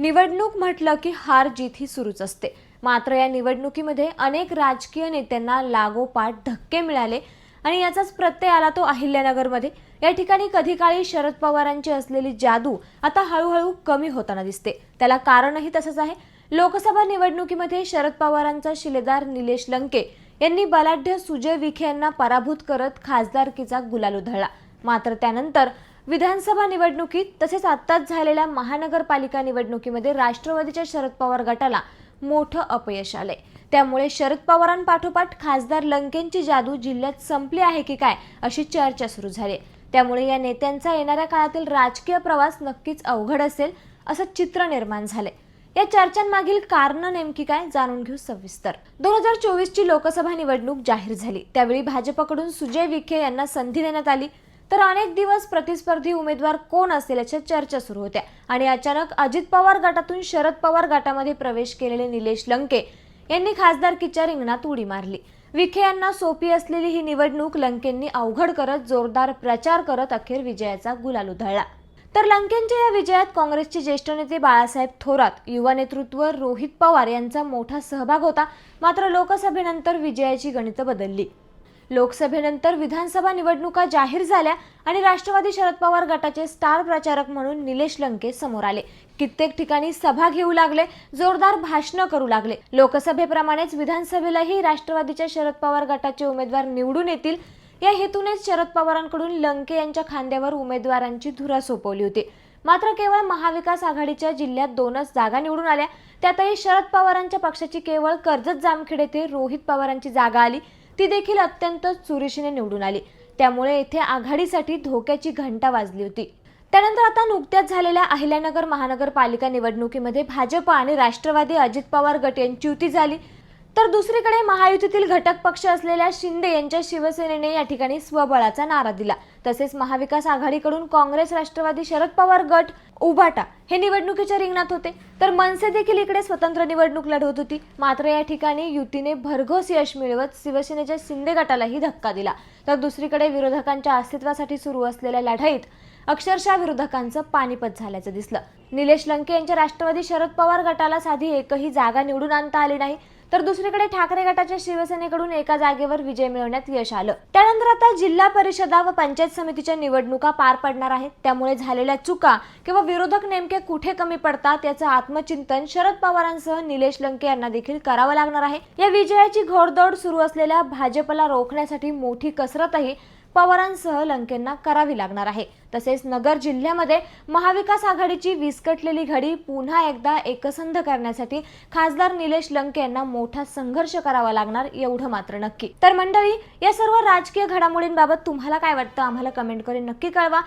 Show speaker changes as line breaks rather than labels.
निवडणूक म्हटलं की हार जीत ही सुरूच असते. मात्र या निवडणुकीमध्ये अनेक राजकीय नेत्यांना लागोपाठ धक्के मिळाले आणि याचाच प्रत्यय आला तो अहिल्यानगरमध्ये. या ठिकाणी कधी काळी शरद पवारांची असलेली जादू आता हळूहळू कमी होताना दिसते. त्याला कारणही तसंच आहे. लोकसभा निवडणुकीमध्ये शरद पवारांचा शिलेदार निलेश लंके यांनी बलाढ्य सुजय विखे यांना पराभूत करत खासदारकीचा गुलाल उधळला. मात्र त्यानंतर विधानसभा निवडणुकीत तसेच आत्ताच झालेल्या महानगरपालिका निवडणुकीमध्ये राष्ट्रवादीच्या शरद पवार गटाला मोठं अपयश आले त्यामुळे शरद पवारांपाठोपाठ खासदार लंकेंची जादू जिल्ह्यात संपली आहे की काय अशी चर्चा सुरू झाली आहे. त्यामुळे या नेत्यांचा येणाऱ्या काळातील राजकीय प्रवास नक्कीच अवघड असेल असं चित्र निर्माण झाले या चर्चांमागील कारण नेमकी काय जाणून घेऊ सविस्तर. दोन हजार चोवीसची लोकसभा निवडणूक जाहीर झाली. त्यावेळी भाजपकडून सुजय विखे यांना संधी देण्यात आली. तर अनेक दिवस प्रतिस्पर्धी उमेदवार कोण असेल याच्या चर्चा सुरू होत्या. आणि अचानक अजित पवार गटातून शरद पवार गटामध्ये प्रवेश केलेले निलेश लंके यांनी खासदारकीच्या रिंगणात उडी मारली. विखे यांना सोपी असलेली ही निवडणूक लंकेंनी अवघड करत जोरदार प्रचार करत अखेर विजयाचा गुलाल उधळला. तर लंकेंच्या या विजयात काँग्रेसचे ज्येष्ठ नेते बाळासाहेब थोरात युवा नेतृत्व रोहित पवार यांचा मोठा सहभाग होता. मात्र लोकसभेनंतर विजयाची गणितं बदलली. लोकसभेनंतर विधानसभा निवडणुका जाहीर झाल्या आणि राष्ट्रवादी शरद पवार गटाचे स्टार प्रचारक म्हणून निलेश लंके समोर आले. कित्येक ठिकाणी सभा घेऊ लागले जोरदार भाषणं करू लागले. लोकसभेप्रमाणेच विधानसभेलाही राष्ट्रवादीच्या शरद पवार गटाचे उमेदवार निवडून येतील. या हेतूनेच शरद पवारांकडून लंके यांच्या खांद्यावर उमेदवारांची धुरा सोपवली होती. मात्र केवळ महाविकास आघाडीच्या जिल्ह्यात दोनच जागा निवडून आल्या. त्यातही शरद पवारांच्या पक्षाची केवळ कर्जत जामखेड येथे रोहित पवारांची जागा आली. ती देखील अत्यंत चुरशीने निवडून आली. त्यामुळे येथे आघाडीसाठी धोक्याची घंटा वाजली होती. त्यानंतर आता नुकत्याच झालेल्या अहिल्यानगर महानगरपालिका निवडणुकीमध्ये भाजप आणि राष्ट्रवादी अजित पवार गट यांची युती झाली. तर दुसरीकडे महायुतीतील घटक पक्ष असलेल्या शिंदे यांच्या शिवसेनेने या ठिकाणी स्वबळाचा नारा दिला. तसेच महाविकास आघाडीकडून काँग्रेस राष्ट्रवादी शरद पवार गट उभाटा हे निवडणुकीच्या रिंगणात होते. तर मनसे देखील इकडे स्वतंत्र निवडणूक लढवत होती. मात्र या ठिकाणी युतीने भरघोस यश मिळवत शिवसेनेच्या शिंदे गटालाही धक्का दिला. तर दुसरीकडे विरोधकांच्या अस्तित्वासाठी सुरू असलेल्या लढाईत अक्षरशः विरोधकांचं पानिपत झाल्याचं दिसलं. निलेश लंके यांच्या राष्ट्रवादी शरद पवार गटाला साधी एकही जागा निवडून आणता आली नाही. तर दुसरीकडे ठाकरे गटाच्या शिवसेनेकडून एका जागेवर विजय मिळवण्यात यश आलं. त्यानंतर आता जिल्हा परिषदा व पंचायत समितीच्या निवडणुका पार पडणार आहेत. त्यामुळे झालेल्या चुका किंवा विरोधक नेमके कुठे कमी पडतात याचं आत्मचिंतन शरद पवारांसह निलेश लंके यांना देखील करावं लागणार आहे. या विजयाची घोडदौड सुरू असलेल्या भाजपला रोखण्यासाठी मोठी कसरतही पवारांसह लंकेंना करावी लागणार आहे. तसेच नगर जिल्ह्यामध्ये महाविकास आघाडीची विस्कटलेली घडी पुन्हा एकदा एकसंध करण्यासाठी खासदार निलेश लंके यांना मोठा संघर्ष करावा लागणार एवढं मात्र नक्की. तर मंडळी या सर्व राजकीय घडामोडींबाबत तुम्हाला काय वाटतं? आम्हाला कमेंट करून नक्की कळवा.